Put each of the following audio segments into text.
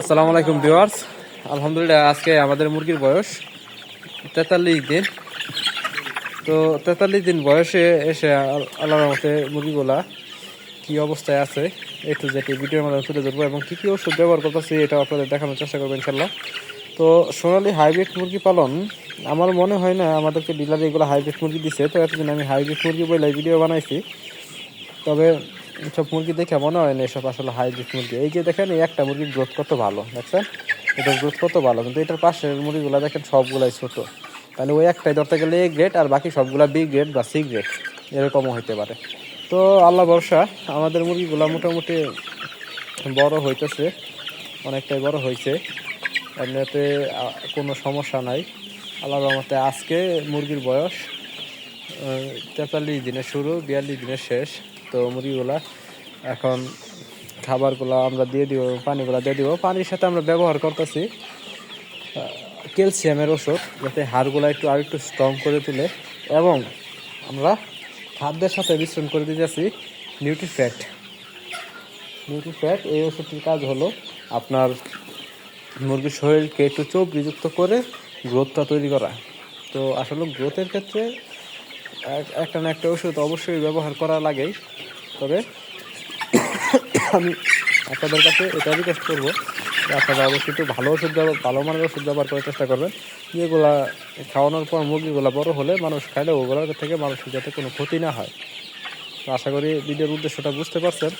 আসসালামু আলাইকুম, ভিউয়ার্স। আলহামদুলিল্লাহ, আজকে আমাদের মুরগির বয়স তেতাল্লিশ দিন। তো তেতাল্লিশ দিন বয়সে এসে আল- আল্লাহর রহমতে মুরগিগুলা কি অবস্থায় আছে একটু যেটি ভিডিওর মাধ্যমে তুলে ধরবো এবং কী কী ওষুধ ব্যবহার করতেছি এটা আপনাদের দেখানোর চেষ্টা করব ইনশাল্লাহ তো সোনালি হাইব্রিড মুরগি পালন, আমার মনে হয় না আমাদেরকে ডিলারে এগুলো হাইব্রিড মুরগি দিছে, তো এতদিন আমি হাইব্রিড মুরগি বলে ভিডিও বানাইছি। তবে সব মুরগি দেখে মনে হয় না এসব আসলে হাইব্রিড মুরগি। এই যে দেখেন, এই একটা মুরগির গ্রোথ কত ভালো, দেখছেন? এটার গ্রোথ কত ভালো, কিন্তু এটার পাশের মুরগিগুলো দেখেন সবগুলাই ছোট। তাহলে ওই একটাই ধরতে গেলে এ গ্রেড আর বাকি সবগুলা বি গ্রেড বা সি গ্রেড এরকমও হইতে পারে। তো আল্লাহ ভরসা, আমাদের মুরগিগুলো মোটামুটি বড় হইতেছে, অনেকটাই বড় হয়েছে এমনিতে কোনো সমস্যা নাই। আল্লাহ রহমতে আজকে মুরগির বয়স তেতাল্লিশ দিনের শুরু, বিয়াল্লিশ দিনের শেষ। তো মুরগিগুলা এখন খাবারগুলো আমরা দিয়ে দিব, পানিগুলো দিয়ে দিব। পানির সাথে আমরা ব্যবহার করতেছি ক্যালসিয়ামের ওষুধ, যাতে হাড়গুলো একটু আর একটু স্ট্রং করে তুলে এবং আমরা খাদ্যের সাথে মিশ্রণ করে দিতেছি নিউট্রিফ্যাট নিউট্রিফ্যাট এই ওষুধটির কাজ হলো আপনার মুরগির শরীরকে একটু চর্বিযুক্ত করে গ্রোথটা তৈরি করা। তো আসলে গ্রোথের ক্ষেত্রে একটা না একটা ওষুধ অবশ্যই ব্যবহার করা লাগেই। তবে আমি আপনাদের কাছে এটা রিকোয়েস্ট করব আপনারা অবশ্যই একটু ভালো ওষুধ ব্যবহার ভালো মানের ওষুধ ব্যবহার করার চেষ্টা করবেন। যেগুলা খাওয়ানোর পর মুরগিগুলা বড় হলে মানুষ খাইলে ওগুলোর থেকে মানুষের যাতে কোনো ক্ষতি না হয়। তো আশা করি ভিডিওর উদ্দেশ্যটা বুঝতে পারছেন।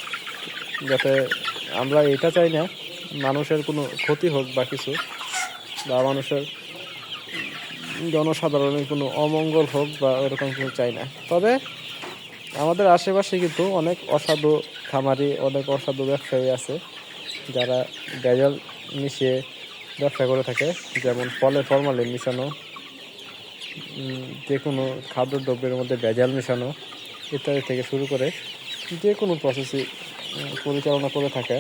যাতে আমরা এটা চাই না, মানুষের কোনো ক্ষতি হোক বা কিছু, বা মানুষের জনসাধারণের কোনো অমঙ্গল হোক বা এরকম কিছু চাই না। তবে আমাদের আশেপাশে কিন্তু অনেক অসাধু খামারি, অনেক অসাধু ব্যবসায়ী আছে যারা ভেজাল মিশিয়ে ব্যবসা করে থাকে। যেমন ফলে ফরমালিন মিশানো যে কোনো খাদ্যদ্রব্যের মধ্যে ভেজাল মেশানো ইত্যাদি থেকে শুরু করে যে কোনো প্রসেসই পরিচালনা করে থাকে।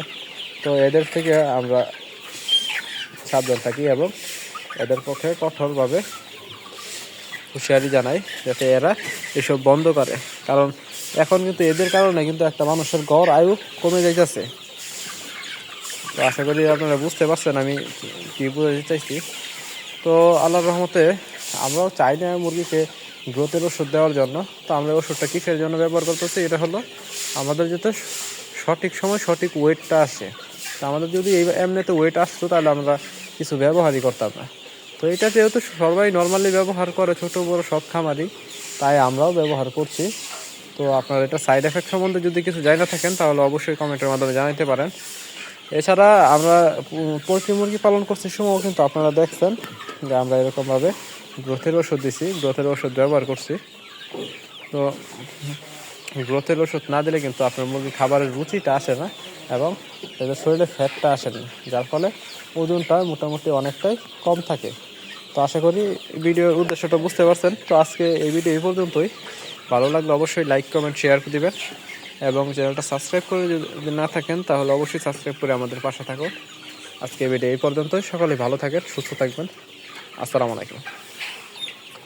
তো এদের থেকে আমরা সাবধান থাকি এবং এদের পক্ষে কঠোরভাবে হুঁশিয়ারি জানাই যাতে এরা এসব বন্ধ করে। কারণ এখন কিন্তু এদের কারণে কিন্তু একটা মানুষের গড় আয়ু কমে যাইতেছে। তো আশা করি আপনারা বুঝতে পারছেন আমি কি বুঝাতে চাইছি। তো আল্লাহর রহমতে আমরাও চাই না মুরগিকে গ্রোথের ওষুধ দেওয়ার জন্য। তো আমরা ওষুধটা কিসের জন্য ব্যবহার করতেছি? এটা হলো আমাদের যাতে সঠিক সময় সঠিক ওয়েটটা আসে। তো আমাদের যদি এই এমনিতে ওয়েট আসতো তাহলে আমরা কিছু ব্যবহারই করতাম না। তো এটা যেহেতু সবাই নর্মালি ব্যবহার করে ছোট, বড় সব খামারই, তাই আমরাও ব্যবহার করছি। তো আপনার এটা সাইড এফেক্ট সম্বন্ধে যদি কিছু জানা না থাকেন, তাহলে অবশ্যই কমেন্টের মাধ্যমে জানাতে পারেন। এছাড়া আমরা পোলট্রি মুরগি পালন করছি সময় কিন্তু আপনারা দেখছেন যে আমরা এরকমভাবে গ্রোথের ওষুধ দিছি গ্রোথের ওষুধ ব্যবহার করছি। তো গ্রোথের ওষুধ না দিলে কিন্তু আপনার মুরগি খাবারের রুচিটা আসে না এবং তাদের শরীরে ফ্যাটটা আসে না, যার ফলে ওজনটা মোটামুটি অনেকটাই কম থাকে। তো আশা করি ভিডিওর উদ্দেশ্যটা বুঝতে পারছেন। তো আজকে এই ভিডিও এই পর্যন্তই। ভালো লাগলে অবশ্যই লাইক কমেন্ট শেয়ার করে দিবেন এবং চ্যানেলটা সাবস্ক্রাইব করে যদি না থাকেন, তাহলে অবশ্যই সাবস্ক্রাইব করে আমাদের পাশে থাকুন। আজকে ভিডিও এই পর্যন্তই। সকলে ভালো থাকেন, সুস্থ থাকবেন। আসসালামু আলাইকুম।